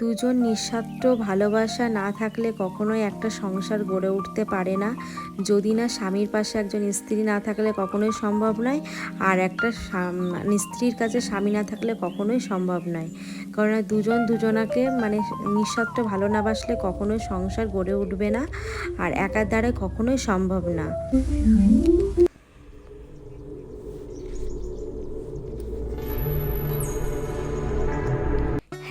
দুজন নিঃস্বার্থ ভালোবাসা না থাকলে কখনোই একটা সংসার গড়ে উঠতে পারে না। যদি না স্বামীর পাশে একজন স্ত্রী না থাকলে কখনোই সম্ভব নয়, আর একটা মানে স্ত্রীর কাছে স্বামী না থাকলে কখনোই সম্ভব নয়। কারণ দুজন দুজনাকে মানে নিঃস্বার্থ ভালো না বাসলে কখনোই সংসার গড়ে উঠবে না, আর একার দ্বারা কখনোই সম্ভব না।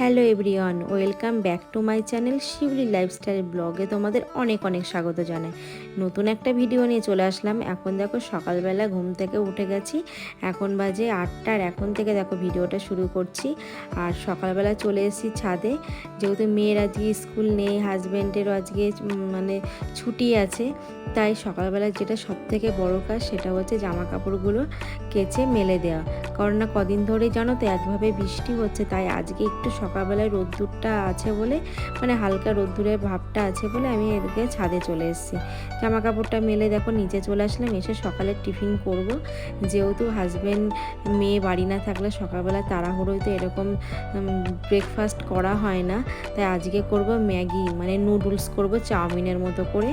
Hello everyone, welcome back to my channel Shiuli lifestyle ব্লগে তোমাদের অনেক অনেক স্বাগত জানাই। নতুন একটা ভিডিও নিয়ে চলে আসলাম। এখন দেখো সকালবেলা ঘুম থেকে উঠে গেছি। এখন বাজে আটটার এখন থেকে দেখো ভিডিওটা শুরু করছি। আর সকালবেলা চলে এসেছি ছাদে। যেহেতু মেয়ের আজকে স্কুল নেই হাজব্যান্ডেরও আজকে মানে ছুটি আছে। তাই সকালবেলা যেটা সব থেকে বড় কাজ সেটা হচ্ছে জামা কাপড়গুলো কেচে মেলে দেওয়া। কারণ না কদিন ধরে জানো তো একভাবে বৃষ্টি হচ্ছে, তাই আজকে একটু সকালবেলায় রোদ্দুরটা আছে বলে মানে হালকা রোদ্দুরের ভাবটা আছে বলে আমি এদিকে ছাদে চলে এসেছি। জামা কাপড়টা মেলে দেখো, নিচে চলে আসলাম, এসে সকালে টিফিন করব। যেহেতু হাজব্যান্ড মেয়ে, বাড়ি না থাকলে সকালবেলা তাড়াহুড়োয় তো এরকম ব্রেকফাস্ট করা হয় না। তাই আজকে করব ম্যাগি মানে নুডলস করব, চাউমিনের মতো করে।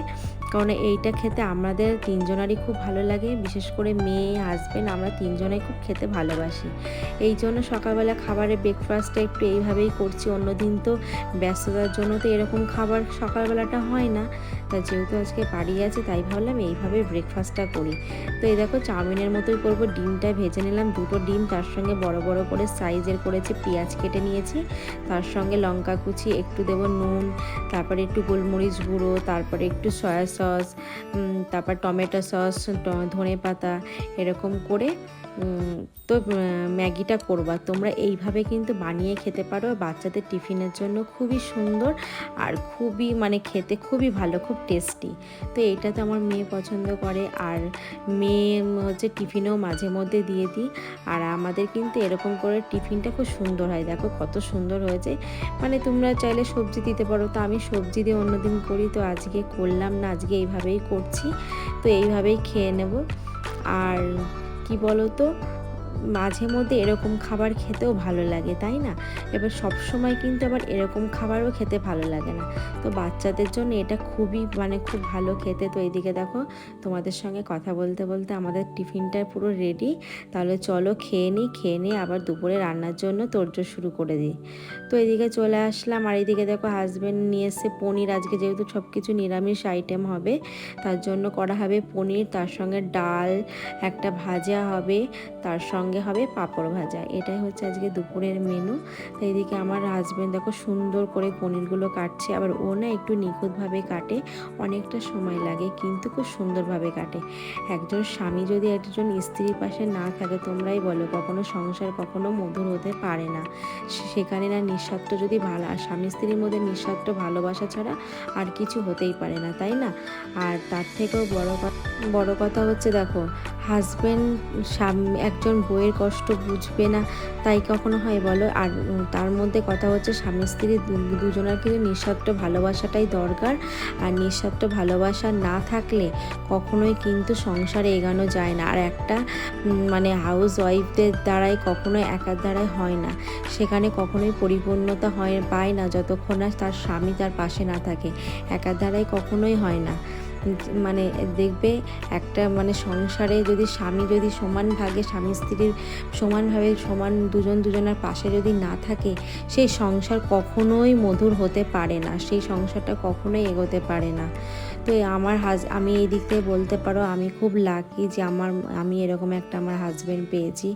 কারণ এইটা খেতে আমাদের তিনজনারই খুব ভালো লাগে, বিশেষ করে মেয়ে হাজব্যান্ড আমরা তিনজনেই খুব খেতে ভালোবাসি। এই জন্য সকালবেলা খাবারের ব্রেকফাস্টটা একটু এইভাবেই করছি। অন্যদিন তো ব্যস্ততার জন্য তো এরকম খাবার সকালবেলাটা হয় না। তা যেহেতু আজকে বাড়ি আছে, তাই ভাবলাম এইভাবে ব্রেকফাস্টটা করি। তো এই দেখো চাউমিনের মতোই করব ডিমটা ভেজে নিলাম দুটো ডিম, তার সঙ্গে বড় বড় করে সাইজের করেছি, পেঁয়াজ কেটে নিয়েছি, তার সঙ্গে লঙ্কা কুচি, একটু দেবো নুন, তারপরে একটু গোলমরিচ গুঁড়ো, তারপরে একটু সয়া সস তারপর টমেটো সস ধনে পাতা, এরকম করে তো ম্যাগিটা করবা। তোমরা এইভাবে কিন্তু বানিয়ে খেতে পারো, বাচ্চাদের টিফিনের জন্য খুবই সুন্দর আর খুবই মানে খেতে খুবই ভালো, খুব টেস্টি। তো এটা তো আমার মেয়ে পছন্দ করে। আর মেয়ে হচ্ছে টিফিনেও মাঝে মধ্যে দিয়ে দিই। আর আমাদের কিন্তু এরকম করে টিফিনটা খুব সুন্দর হয়। দেখো কত সুন্দর হয়েছে। মানে তোমরা চাইলে সবজি দিতে পারো। তো আমি সবজি দিয়ে অন্যদিন করি। তো আজকে করলাম না, আজকে এইভাবেই করছি। তো এইভাবেই খেয়ে নেব। আর কি বলো তো মাঝে মধ্যে এরকম খাবার খেতেও ভালো লাগে, তাই না? এবার সব সময় কিন্তু আবার এরকম খাবারও খেতে ভালো লাগে না। তো বাচ্চাদের জন্য এটা খুবই মানে খুব ভালো খেতে। তো এইদিকে দেখো, তোমাদের সঙ্গে কথা বলতে বলতে আমাদের টিফিনটা পুরো রেডি তাহলে চলো খেয়ে নিই খেয়ে নিই আবার দুপুরে রান্নার জন্য তোড়জোড় শুরু করে দিই। তো এদিকে চলে আসলাম, আর এদিকে দেখো হাজব্যান্ড নিয়ে এসে পনির। আজকে যেহেতু সব কিছু নিরামিষ আইটেম হবে, তার জন্য করা হবে পনির, তার সঙ্গে ডাল, একটা ভাজা হবে, তার সঙ্গে হবে পাঁপড় ভাজা। এটাই হচ্ছে আজকে দুপুরের মেনু তো এদিকে আমার হাজব্যান্ড দেখো সুন্দর করে পনিরগুলো কাটছে। আবার ও না একটু নিখুঁতভাবে কাটে, অনেকটা সময় লাগে, কিন্তু খুব সুন্দরভাবে কাটে। একজন স্বামী যদি একজন স্ত্রীর পাশে না থাকে, তোমরাই বলো, কখনো সংসার কখনো মধুর হতে পারে না। সেখানে না নিঃস্বার্থ যদি ভালো, আর স্বামী স্ত্রীর মধ্যে নিঃস্বার্থ ভালোবাসা ছাড়া আর কিছু হতেই পারে না, তাই না? আর তার থেকেও বড় কথা বড় কথা হচ্ছে দেখো হাজব্যান্ড একজন বইয়ের কষ্ট বুঝবে না, তাই কখনো হয় বলো? আর তার মধ্যে কথা হচ্ছে স্বামী স্ত্রী দুজনের কিন্তু নিঃস্বার্থ ভালোবাসাটাই দরকার। আর নিঃস্বার্থ ভালোবাসা না থাকলে কখনোই কিন্তু সংসারে এগানো যায় না। আর একটা মানে হাউস ওয়াইফদের দ্বারাই কখনোই একার দ্বারাই হয় না। সেখানে কখনোই পরিপূর্ণতা হয়, পায় না যতক্ষণ না তার স্বামী তার পাশে না থাকে। একার দ্বারাই কখনোই হয় না। মানে দেখবে একটা মানে সংসারে যদি স্বামী যদি সমান ভাগে, স্বামী স্ত্রীর সমানভাবে সমান দুজন দুজনের পাশে যদি না থাকে, সেই সংসার কখনোই মধুর হতে পারে না। সেই সংসারটা কখনোই এগোতে পারে না। তো আমার হাজ, আমি এই দিক থেকে বলতে পারো, আমি খুব লাকি যে আমার, আমি এরকম একটা আমার হাজব্যান্ড পেয়েছি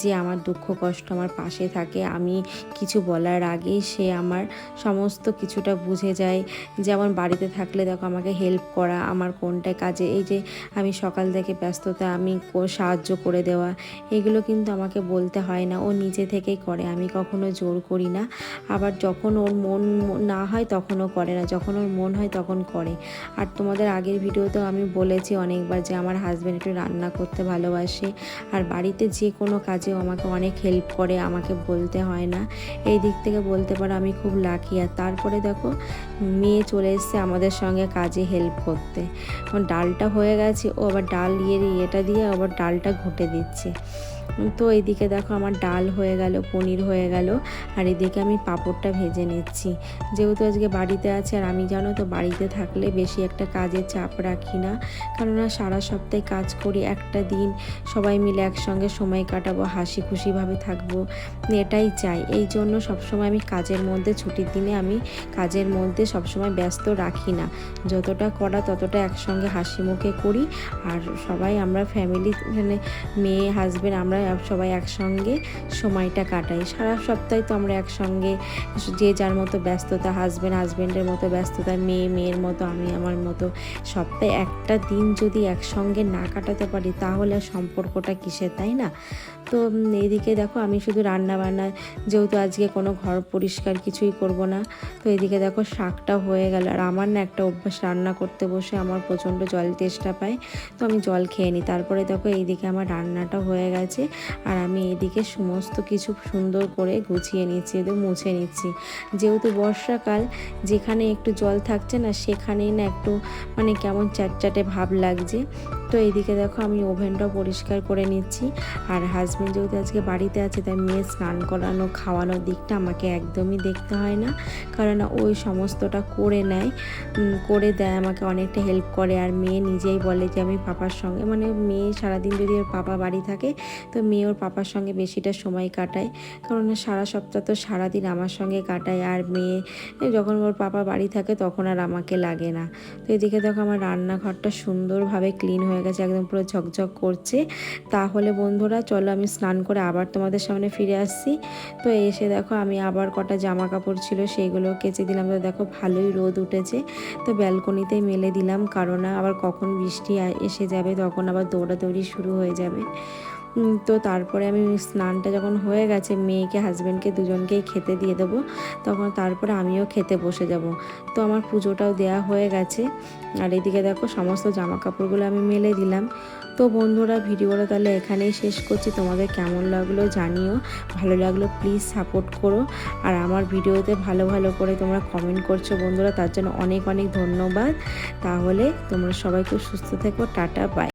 যে আমার দুঃখ কষ্ট আমার পাশে থাকে। আমি কিছু বলার আগেই সে আমার সমস্ত কিছুটা বুঝে যায়। যেমন বাড়িতে থাকলে দেখো আমাকে হেল্প করা, আমার কোনটা কাজে, এই যে আমি সকাল থেকে ব্যস্ততা, আমি সাহায্য করে দেওয়া, এগুলো কিন্তু আমাকে বলতে হয় না। ও নিজে থেকেই করে, আমি কখনো জোর করি না। আবার যখন ওর মন, না হয় তখনও করে না, যখন ওর মন হয় তখন করে। আর তোমাদের আগের ভিডিওতেও আমি বলেছি অনেকবার যে আমার হাজব্যান্ড একটু রান্না করতে ভালোবাসে আর বাড়িতে যে কোনো কাজেও আমাকে অনেক হেল্প করে, আমাকে বলতে হয় না। এই দিক থেকে বলতে পারো আমি খুব লাকি আর তারপরে দেখো মেয়ে চলে এসছে আমাদের সঙ্গে কাজে হেল্প করতে। ডালটা হয়ে গেছে, ও আবার ডাল ইয়ে ইয়েটা দিয়ে আবার ডালটা ঘুটে দিচ্ছে। তো এইদিকে দেখো আমার ডাল হয়ে গেল, পনির হয়ে গেল আর এদিকে আমি পাঁপড়টা ভেজে নিচ্ছি। যেহেতু আজকে বাড়িতে আছে আর আমি জানো তো বাড়িতে থাকলে বেশি একটা কাজের চাপ রাখি না। কেননা সারা সপ্তাহে কাজ করি, একটা দিন সবাই মিলে একসঙ্গে সময় কাটাবো হাসি খুশিভাবে থাকব, এটাই চাই। এই জন্য সবসময় আমি কাজের মধ্যে, ছুটির দিনে আমি কাজের মধ্যে সবসময় ব্যস্ত রাখি না। যতটা করা ততটা একসঙ্গে হাসি মুখে করি। আর সবাই আমরা ফ্যামিলি মানে মেয়ে হাজব্যান্ড আমরা সবাই একসঙ্গে সময়টা কাটাই। সারা সপ্তাহে তো আমরা একসঙ্গে যে যার মতো ব্যস্ততা হাজব্যান্ড হাজব্যান্ডের মতো ব্যস্ততা, মেয়ে, মেয়ের মতো আমি, আমার মতো সপ্তাহে একটা দিন যদি একসঙ্গে না কাটাতে পারি তাহলে সম্পর্কটা কিসের তাই না? তো এদিকে দেখো আমি শুধু রান্না বান্না, যেহেতু আজকে কোনো ঘর পরিষ্কার কিছুই করব না, তো এদিকে দেখো শাকটা হয়ে গেল। আর আমার না একটা অভ্যাস, রান্না করতে বসে আমার প্রচণ্ড জল তেষ্টা পায়, তো আমি জল খেয়ে নিই। তারপরে দেখো এইদিকে আমার রান্নাটা হয়ে গেছে, আর আমি এদিকে সমস্ত কিছু সুন্দর করে গুছিয়ে নিচ্ছি, এদের মুছে নিচ্ছি। যেহেতু বর্ষাকাল, যেখানে একটু জল থাকছে না, সেখানেই না একটু মানে কেমন চ্যাটচ্যাটে ভাব লাগছে। তো এইদিকে দেখো আমি ওভেনটাও পরিষ্কার করে নিচ্ছি। আর হাজব্যান্ড যেহেতু আজকে বাড়িতে আছে, তাই মেয়ে স্নান করানো খাওয়ানোর দিকটা আমাকে একদমই দেখতে হয় না। কারণ ওই সমস্তটা করে নেয় করে দেয়, আমাকে অনেকটা হেল্প করে। আর মেয়ে নিজেই বলে যে, আমি পাপার সঙ্গে মানে মেয়ে সারাদিন যদি ওর পাপা বাড়ি থাকে, তো মেয়ে ওর পাপার সঙ্গে বেশিটা সময় কাটায়। কারণ সারা সপ্তাহ তো সারাদিন আমার সঙ্গে কাটায়। আর মেয়ে যখন ওর পাপা বাড়ি থাকে, তখন আর আমাকে লাগে না। তো এদিকে দেখো আমার রান্নাঘরটা সুন্দরভাবে ক্লিন হয়ে গেছে একদম পুরো ঝকঝক করছে। তাহলে বন্ধুরা, চলো আমি স্নান করে আবার তোমাদের সামনে ফিরে আসছি তো এসে দেখো আমি আবার কটা জামা কাপড় ছিল, সেইগুলো কেচে দিলাম। তো দেখো ভালোই রোদ উঠেছে। তো ব্যালকনিতে মেলে দিলাম, কারণ আবার কখন বৃষ্টি এসে যাবে, তখন আবার দৌড়াদৌড়ি শুরু হয়ে যাবে। তো তারপরে আমি স্নানটা যখন হয়ে গেছে, মেয়েকে হাজব্যান্ডকে দুজনকেই খেতে দিয়ে দেবো। তখন তারপরে আমিও খেতে বসে যাব। তো আমার পুজোটাও দেয়া হয়ে গেছে। আর এদিকে দেখো, সমস্ত জামা কাপড়গুলো আমি মেলে দিলাম। তো বন্ধুরা, ভিডিওটা তাহলে এখানেই শেষ করছি। তোমাদের কেমন লাগল জানিও। ভালো লাগল প্লিজ সাপোর্ট করো। আর আমার ভিডিওতে ভালো ভালো করে তোমরা কমেন্ট করছ বন্ধুরা, তার জন্য অনেক অনেক ধন্যবাদ। তাহলে তোমরা সবাই খুব সুস্থ থেকো। Tata bye